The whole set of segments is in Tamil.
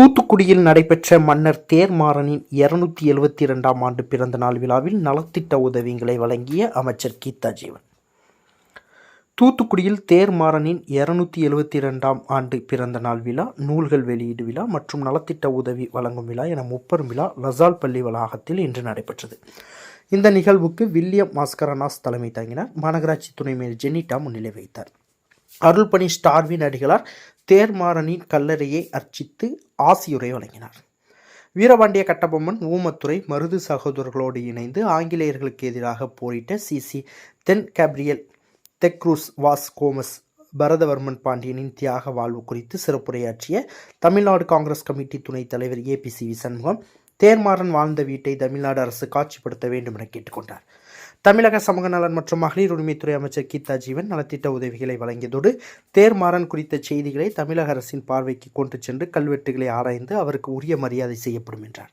தூத்துக்குடியில் நடைபெற்ற மன்னர் தேர்மாறனின் இருநூத்தி எழுபத்தி இரண்டாம் ஆண்டு பிறந்த நாள் விழாவில் நலத்திட்ட உதவிகளை வழங்கிய அமைச்சர் கீதா ஜீவன் தூத்துக்குடியில் தேர்மாறனின் இருநூத்தி எழுபத்தி இரண்டாம் ஆண்டு பிறந்த நாள் விழா நூல்கள் வெளியீடு விழா மற்றும் நலத்திட்ட உதவி வழங்கும் விழா என முப்பெரும் விழா லசால் பள்ளி வளாகத்தில் இன்று நடைபெற்றது. இந்த நிகழ்வுக்கு வில்லியம் மாஸ்கரனாஸ் தலைமை தாங்கினார். மாநகராட்சி துணை மேயர் ஜெனிட்டா முன்னிலை வைத்தார் அருள்பணி ஸ்டார்வின் அடிகளார் தேர்மாறனின் கல்லறையை அர்ச்சித்து ஆசியுரை வழங்கினார். வீரபாண்டிய கட்டபொம்மன் ஊமத்துறை மருது சகோதரர்களோடு இணைந்து ஆங்கிலேயர்களுக்கு எதிராக போரிட்ட சிசி தென் கேப்ரியல் தெக்ரூஸ் வாஸ் கோமஸ் பரதவர்மன் பாண்டியனின் தியாக வாழ்வு குறித்து சிறப்புரையாற்றிய தமிழ்நாடு காங்கிரஸ் கமிட்டி துணைத் தலைவர் ஏபிசிவி சண்முகம் தேர்மாறன் வாழ்ந்த வீட்டை தமிழ்நாடு அரசு காட்சிப்படுத்த வேண்டும் என கேட்டுக்கொண்டார். தமிழக சமூக நலன் மற்றும் மகளிர் உரிமைத்துறை அமைச்சர் கீதா ஜீவன் நலத்திட்ட உதவிகளை வழங்கியதோடு தேர்மாறன் குறித்த செய்திகளை தமிழக அரசின் பார்வைக்கு கொண்டு சென்று கல்வெட்டுகளை ஆராய்ந்து அவருக்கு உரிய மரியாதை செய்யப்படும் என்றார்.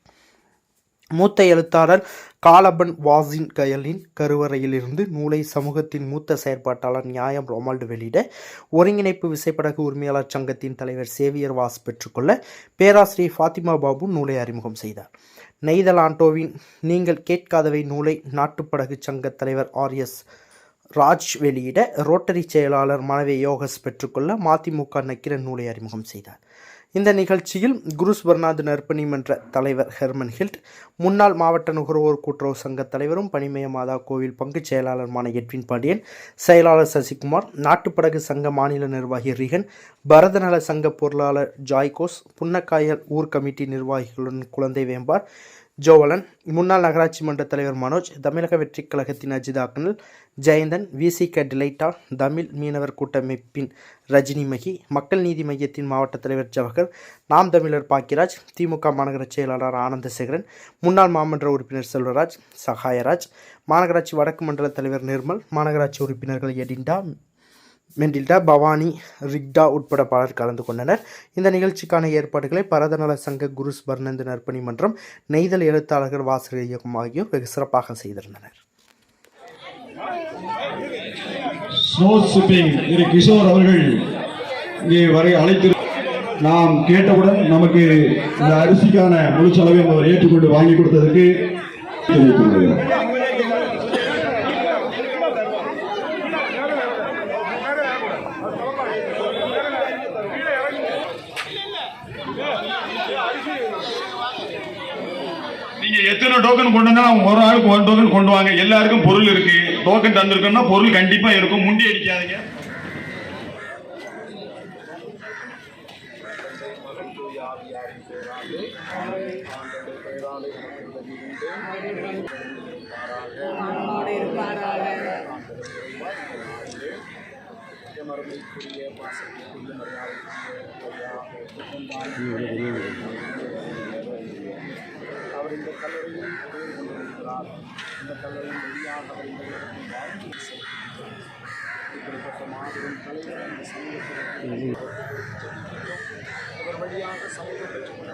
மூத்த எழுத்தாளர் காலபன் வாசின் கயலின் கருவறையிலிருந்து நூலை சமூகத்தின் மூத்த செயற்பாட்டாளர் நியாயம் ரொமால்டு வெளியிட ஒருங்கிணைப்பு விசைப்படகு உரிமையாளர் சங்கத்தின் தலைவர் சேவியர் வாஸ் பெற்றுக்கொள்ள பேராசிரியர் ஃபாத்திமா பாபு நூலை அறிமுகம் செய்தார். நெய்தல் ஆண்டோவின் நீங்கள் கேட்காதவை நூலை நாட்டுப்படகு சங்க தலைவர் ஆர்எஸ் ராஜ் வெளியிட ரோட்டரி செயலாளர் மனைவி யோகஸ் பெற்றுக்கொள்ள மதிமுக நக்கிரன் நூலை அறிமுகம் செய்தார். இந்த நிகழ்ச்சியில் குருஸ் பர்னாத் நற்பணி மன்ற தலைவர் ஹெர்மன் ஹில்ட் முன்னாள் மாவட்ட நுகர்வோர் கூட்டுறவு சங்க தலைவரும் பனிமய மாதா கோவில் பங்குச் செயலாளருமான எட்வின் பாண்டியன் செயலாளர் சசிகுமார் நாட்டுப்படகு சங்க மாநில நிர்வாகி ரிகன் பரதநல சங்க பொருளாளர் ஜாய்கோஸ் புன்னக்காயல் ஊர் கமிட்டி நிர்வாகிகளுடன் குழந்தை வேம்பார் ஜோவலன் முன்னாள் நகராட்சி மன்ற தலைவர் மனோஜ் தமிழக வெற்றிக் கழகத்தின் அஜித் ஜெயந்தன் விசிக டிலைட்டா தமிழ் மீனவர் கூட்டமைப்பின் ரஜினி மகி மக்கள் நீதி மையத்தின் மாவட்ட தலைவர் ஜவஹர் நாம் தமிழர் பாக்கியராஜ் திமுக மாநகர செயலாளர் ஆனந்தசேகரன் முன்னாள் மாமன்ற உறுப்பினர் செல்வராஜ் சகாயராஜ் மாநகராட்சி வடக்கு மண்டல தலைவர் நிர்மல் மாநகராட்சி உறுப்பினர்கள் எடிண்டா மெண்டில்டா பவானி ரிக்டா உட்பட பலர் கலந்து கொண்டனர் இந்த நிகழ்ச்சிக்கான ஏற்பாடுகளை பரதநல சங்க குருஸ் பர்ணந்து நற்பணி மன்றம் நெய்தல் எழுத்தாளர்கள் வாசகர் இயக்கம் ஆகியோர் வெகு சிறப்பாக செய்திருந்தனர் ஸ்னோ திரு கிஷோர் அவர்கள் இங்கே வரை அழைத்து நாம் கேட்டவுடன் நமக்கு இந்த அரிசிக்கான முழு செலவை அவர் ஏற்றுக்கொண்டு வாங்கி கொடுத்ததற்கு தெரிவித்துக் கொள்கிறோம். நீங்க எத்தனை டோக்கன் கொண்டு ஒரு ஆளுக்கு ஒரு டோக்கன் கொண்டு வாங்க எல்லாருக்கும் பொருள் இருக்கு. டோக்கன் தந்திருக்கோம்னா பொருள் கண்டிப்பா இருக்கும். முண்டி அடிக்காதீங்க. அவர் இந்த கல்லறையில் பேர் கொண்டிருக்கிறார் இந்த கல்லறையின் வழியாக அவர் இந்த உலகத்தில் வாழ்ந்து செல்கிறார். இப்படிப்பட்ட மாபெரும் தலைவர் இந்த சமூகத்தில் அவர் வழியாக சமூகத்தில் உள்ள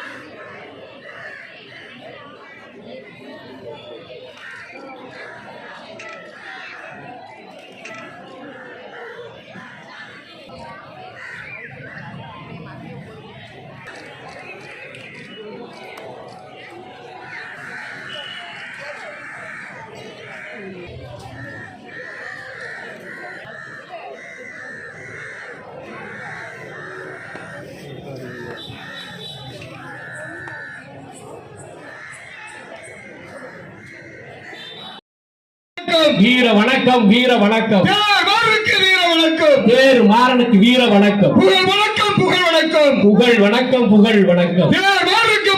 வீர வணக்கம் வீர வணக்கம். வீர வணக்கம்? பேர் மாறனுக்கு வீர வணக்கம். புகழ் வணக்கம் புகழ் வணக்கம். புகழ் வணக்கம் புகழ் வணக்கம்.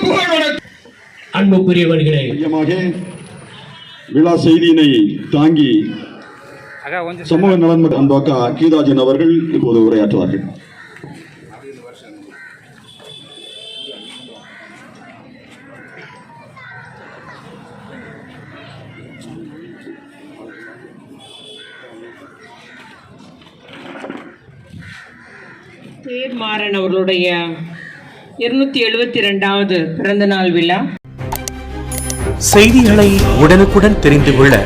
புகழ் வணக்கம்? அன்புக்குரியவர்களே. விழா செய்தியினை தாங்கி சமூக நலன் மற்றும் அன்பாக்கா கீதாஜன் அவர்கள் இப்போது உரையாற்றுவார்கள். தேர்மாறன் அவர்களுடைய இருநூத்தி எழுபத்தி ரெண்டாவது பிறந்த நாள் விழா. செய்திகளை உடனுக்குடன் தெரிந்து கொள்ள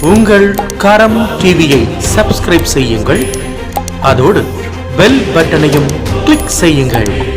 உங்கள் கரம் டிவியை சப்ஸ்கிரைப் செய்யுங்கள். அதோடு பெல் பட்டனையும் கிளிக் செய்யுங்கள்.